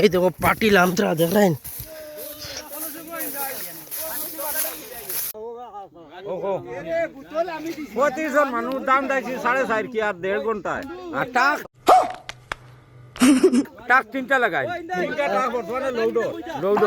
এই দেখো পাটি লামতরা দেখলেন? পঁচিশ জন মানুষ দাম দিয়েছি সাড়ে চার কি আর দেড় ঘন্টায়। আর টাক। টাক তিনটা লাগাই। তিনটা টাক বর্তমানে লৌডো লৌডো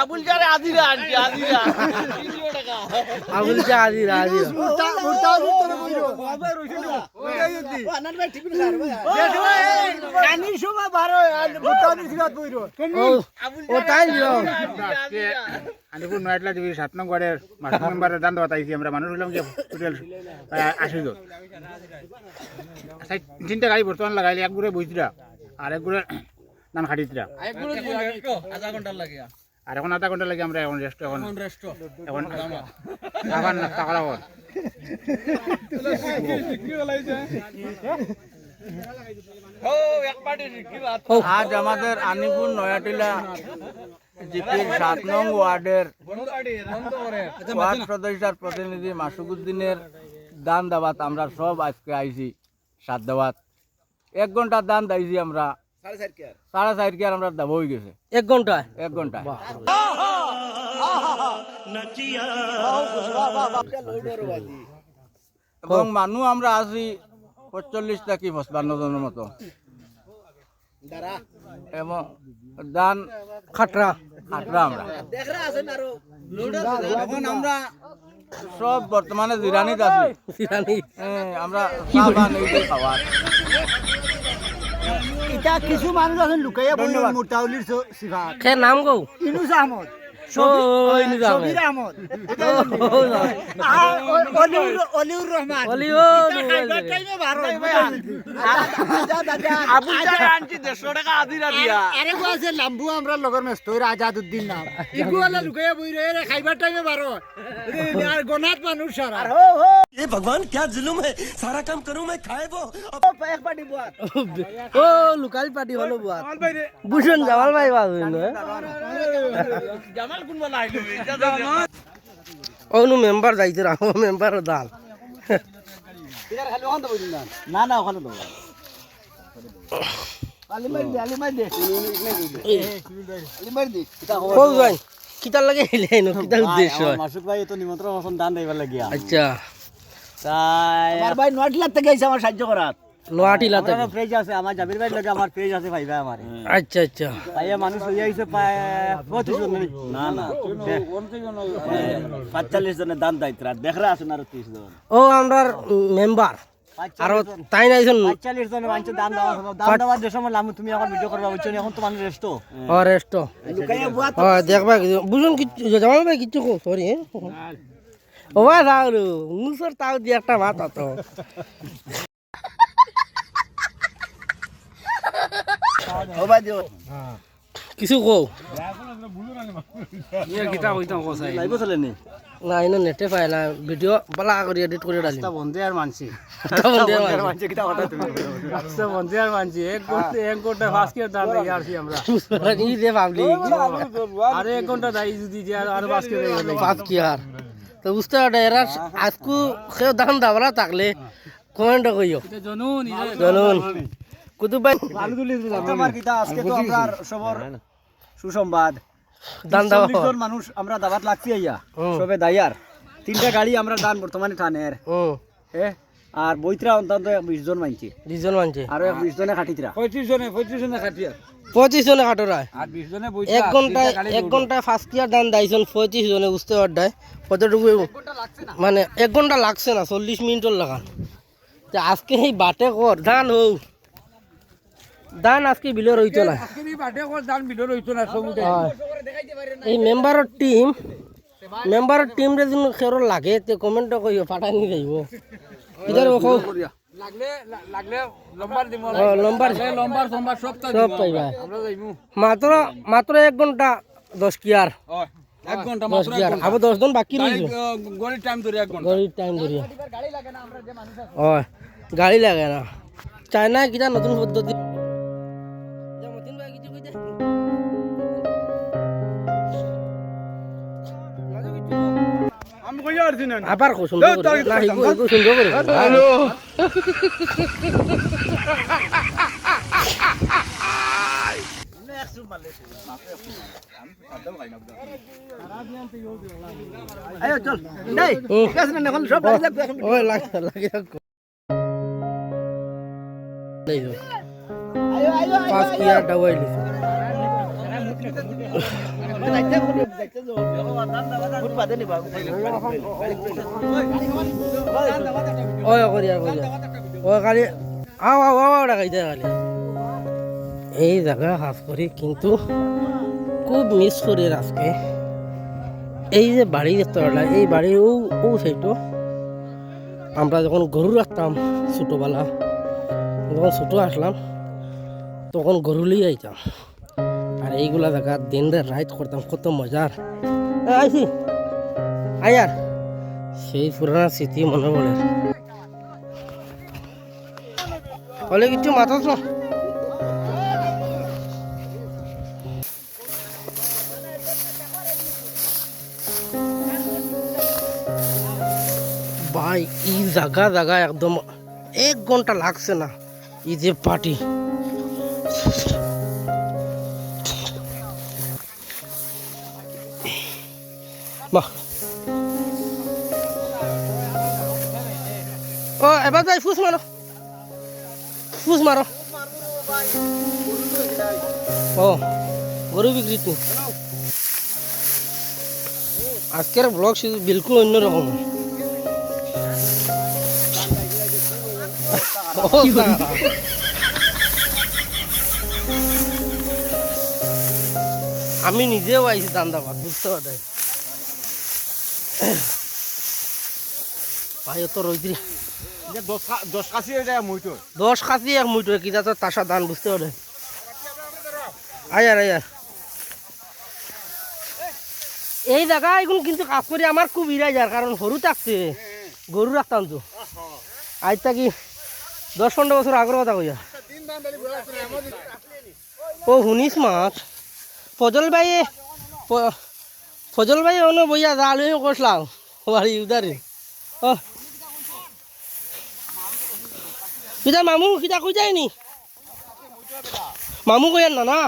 আবুল আদিরা আদিরা। আবুল ও তাই দিও আনিপুর নয়টলা দিবি সাত নং ওয়ার্ডের মাস্টার মেম্বারের দান দেওয়া তাইছি আমরা। মানুষ হলাম যে টোটাল আশি জন আচ্ছা, তিনটা গাড়ি বর্তমান লাগাইলে এক গুড়ে বইছিলা আর এক গুড়ে আধা ঘণ্টা লাগে। আর এখন আধা ঘণ্টা লাগে আমরা এখন রেস্ট এখন এখন আবার নাস্তা করা হল ও এক পার্টি কি বাত। আজ আমাদের আনিপুর নয়াটিলা জিপির সাত নং ওয়ার্ডের ওয়ার্ড সদস্যার প্রতিনিধি মাসুকুদ্দিনের দান দাবাত আমরা সব আজকে আইছি সাত দাবাত এক ঘণ্টা দান দাইছি আমরা। সাড়ে চার কেয়ার আমরা দাব হয়ে গেছে। এক ঘণ্টা এক ঘণ্টা এবং মানুষ আমরা আছি পঁচল্লিশ থেকে পঁচপান্ন জনের মতো। এবং দান খাটরা। খাটরা আমরা। এখন আমরা সব বর্তমানে জিরানিত আছি। সিরানি হ্যাঁ, আমরা বা এটা কিছু মানুষ আছেন লুকাইয়া বই মোটাউলির সিফাত খে নাম গো ইনুস আহমদ অ- অলিউর অলিউর রহমান খাইবার টাইমে বারো আবুল যারে আনছি দেড়শো টাকা আদিরা দিয়া আরে গো আছে লাম্বু আমরা লগর মেস্ত আজাদ উদ্দিন নাম ইগু আলা লুকাইয়া বই রে রে খাইবার টাইমে বারো আর গনাত মানুষ সারা ও লোকাল পার্টি হলো বুয়া বুঝুন জামাল ভাই বাবু জামাল কোন বলা আইলো অনু মেম্বার যাইতে রাখো মেম্বার দাল না না ওখানে দেবো আলি মারি দে আলি মারি দে আলি মারি দে কৌ যাই কিতার লাগে হেলে আইনো কিতার তাই। আমার ভাই নয়টিলার থেকে আইছে আমার সাহায্য করার। নোয়াটিলা থেকে আমার পেজ আছে আমার জাবির ভাই লগে আমার পেজ আছে ভাইবা আমার। আচ্ছা আচ্ছা। ভাইয়া মানুষ আইছে পঁচিশ জন। না না। পাঁচচল্লিশ জনের দান দায়িত্ব দেখরা আছেন আরও ত্রিশ জন। ও আমরার মেম্বার। আরও তাই নাইছেন পাঁচচল্লিশ জনের মানুষ দান দেওয়া দান দেওয়ার যে সময় লামু তুমি এখন ভিডিও করবা বুঝছ এখন তো মানুষ রেস্ট ও রেস্ট ও দেখবা বুঝুন কিচ্ছু জামাল ভাই কিচ্ছু সরি ও ভাই তাহলে মুসর তাও দিয়ে একটা ভাত তো ও দিও। কিছু কো গীতা কইতাম কসাই লাইব চলে নি? না ইনো নেটে পাই না ভিডিও বালা করে এডিট করে ডালি বন্ধে আর মানছি। বন্ধে আর মানছি। এক ঘণ্টা এক ঘণ্টা করে দান দিয়ে আসছি আমরা। আর এক ঘণ্টা দাই যদি আর করে আর তো বুঝতে পারে এরা আজকু কেউ দাম দাবলা থাকলে কমেন্ট কইও। জনুন কুতুব ভাই। তোমার কিটা আজকে তো আমরা সবর সুসংবাদ। দান দাও মানুষ আমরা দাবাত লাগছি আইয়া। সবে দাইয়ার। তিনটা গাড়ি আমরা দান বর্তমানে টানের হুম এ? আর বইত্রা অন্তত বিশ জন মানছি দুজন মানছে আরও বিশ জনে খাটিতরা। পঁয়ত্রিশ জনে পঁয়ত্রিশ জনে খাটিয়া। পঁচিশ জনে বিশ জনে এক ঘন্টায় এক ঘন্টায় ফার্স্ট ইয়ার দান দাইছেন পঁয়ত্রিশ জনে বুঝতে পারডায় কতটুকু মানে এক ঘণ্টা লাগছে না চল্লিশ মিনিটর লাগান। তা আজকে এই বাটে কর ধান হৌ। ধান আজকে বিলের হইতো না। দান। এই মেম্বারের টিম মেম্বারের টিম রে যদি খেরো লাগে তে কমেন্ট কইও পাঠাই নি যাইব ইধার ওখো লাগলে লাগলে লম্বার ও লম্বার লম্বার সম্বার সব সব পাইবা আমরা যাইমু মাত্র মাত্র এক ঘণ্টা দশ কিয়ার এক ঘণ্টা দশ কিয়ার আবার জন বাকি টাইম ধরে এক ঘণ্টা টাইম ও গাড়ি লাগে না চায়না কিটা নতুন পদ্ধতি আরছি না আবার কো সুন্দর করে না হিগো হিগো সুন্দর করে। হ্যালো। আয়ো চল। নাই গেছ না এখন সব লাগি এখন। ওই লাগে লাগে রাখো এই যো আয়ো আয়ো পাঁচ কিয়ার ডাবাই ওই করিয়া করিয়া ওই খালি আও আও এই জায়গা হাফ করি কিন্তু খুব মিস করি আজকে এই যে বাড়ি দেখতে এই বাড়ির ও ও সাইডও আমরা যখন গরু রাখতাম ছোটোবেলা যখন ছোটো আসলাম তখন গরু লিয়ে আইতাম এইগুলা জায়গা দিন রাইড করতাম, কত মজার। আইসি আয়ার সেই পুরানা স্মৃতি মনে পড়ে। কিছু মাথা তো ভাই, এই জায়গা জায়গা একদম এক ঘণ্টা লাগছে না। এই যে পার্টি। বাহ ও এবার যাই ফুস মারো ফুস মারো ও গরু বিক্রি তো আজকের ব্লগ শুধু বিলকুল অন্যরকম আমি নিজেও আইছি দান্দাবাদ বুঝতে পারে ভাই তো রইদ্রি দশ কাছি দশ কাজি এক মুইটো কিটা তো তাসা দান বুঝতে পারে আয়ার আয়ার এই জায়গা এখন কিন্তু কাজ করি আমার খুব ইরাই যার কারণ সরু থাকছে গরু রাখতাম তো। আজ থাকি দশ পনেরো বছর আগের কথা কইয়া। ও শুনিস মাছ? ফজল ভাই ফজল ভাই, অন্য বইয়া জাল করলাম বাড়ি উদারে। ও। কিতা মামু, কিতা কই যায়নি মামু কই না না?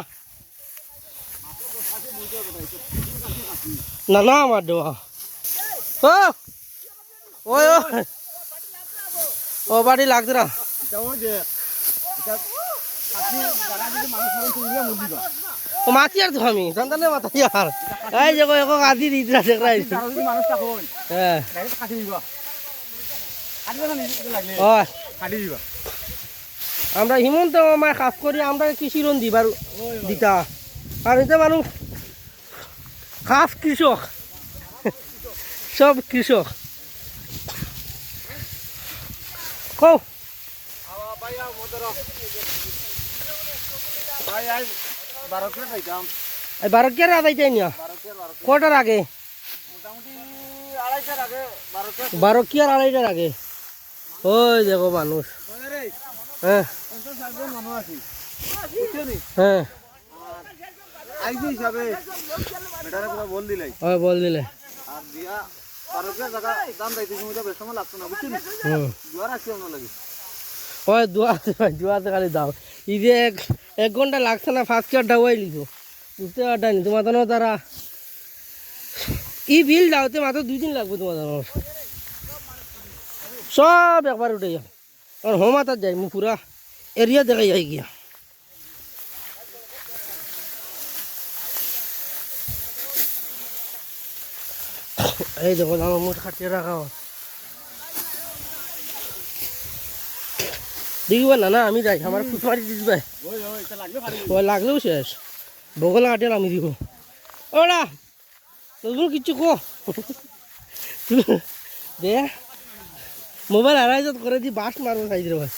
না না আমার দেওয়া ও। ওই, ও। ও, বাড়ি লাগছে না। ও মাতি আর আমি সন্তানের মাথায় আর? এই যে মানুষটা কই হ্যাঁ। আমরা হিমন্ত আমার কাজ করি আমরা কৃষি লোন দিবার দিতা। আর এটা মানুষ খাস কৃষক। সব কৃষক। কও। ভাই বারো করে পাইতাম। এই বারো কে রাত আইতে না কটার আগে? বারো বারো কি আর আড়াইটার আগে। ওই দেখো মানুষ। হ্যাঁ। হ্যাঁ। পুরো বল দিলে। কে জায়গা দাম দাইতে এক ঘণ্টা লাগছে না ফার্স্ট ইয়ার ডাউয়াই লিখো। বুঝতে পারটানি তোমার তো তারা ই বিল দাওতে মাত্র দুই দিন লাগবে তোমার তো সব একবার উঠে যাও আর হোমাতার যাই মু পুরা এরিয়া দেখাই যাই গিয়া। এই দেখো আমার মুঠ খাটিয়ে রাখা। দেখবে না না আমি যাই আমার ফুট মারি দিবে ওই লাগলেও শেষ। বগল কাটিয়ে আমি দিব ওরা তোর কিচ্ছু কো। দে। মোবাইল হারাইজত করে দি বাস মারবো সাইজ রে ভাই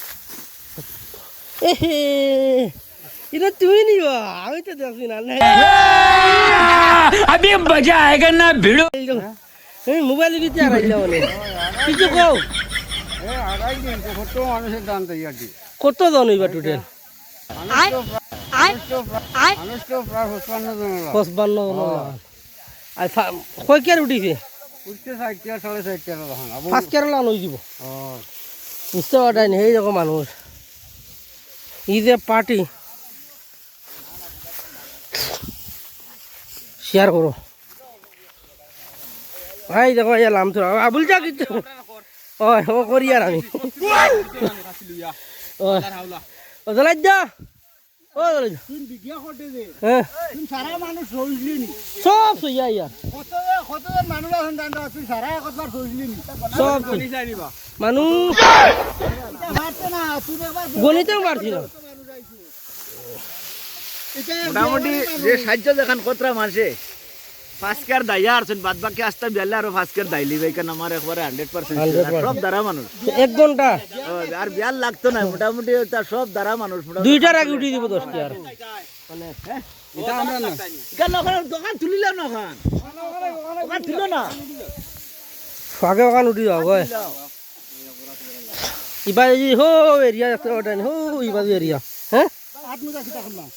এটা তুমি নিবা আমি তো দেখছি না আমি মজা আয়েগা না ভিড়ো মোবাইল দিতে বলে কিছু কও। কত জন হইবা টোটাল পঁচপান্ন কয় কেয়ার উঠিছে? ফার্স্ট কেয়ার লান হয়ে যাব বুঝতে পারটাই সেই রকম মানুষ। ঈদে পার্টি শেয়ার করো। ভাই দেখো ইয়া লাম তো আবুল যা ওই ও করি আর আমি। ওই ও জ্বলাই যা ও জ্বলাই যা হ্যাঁ সারা মানুষ সইলি নি। সব সইয়া ইয়া। কত কতজন মানুষ আছেন জানতো তুই সারা কতবার সইলি নি। সব মানুষ। মারতে না গণিতেও পারছি না। মোটামুটি যে সাহায্য দেখান কতটা মাসে ফাঁসকার দাইয়া আছেন বাদ বাকি আসতে বেলে আরও ফাঁসকার দাইলি ভাই কেন আমার একবারে হান্ড্রেড পার্সেন্ট 100% সব দ্বারা মানুষ এক ঘণ্টা আর বিয়ার লাগতো না মোটামুটি তার সব দ্বারা মানুষ দুইটার আগে উঠিয়ে দিব দশটি আর কেন ওখানে দোকান তুলিলাম না ওখান ওখান তুলো না। আগে ওখান উঠি যাও গয় ইবা হো এরিয়া হো ইবা এরিয়া হ্যাঁ করলাম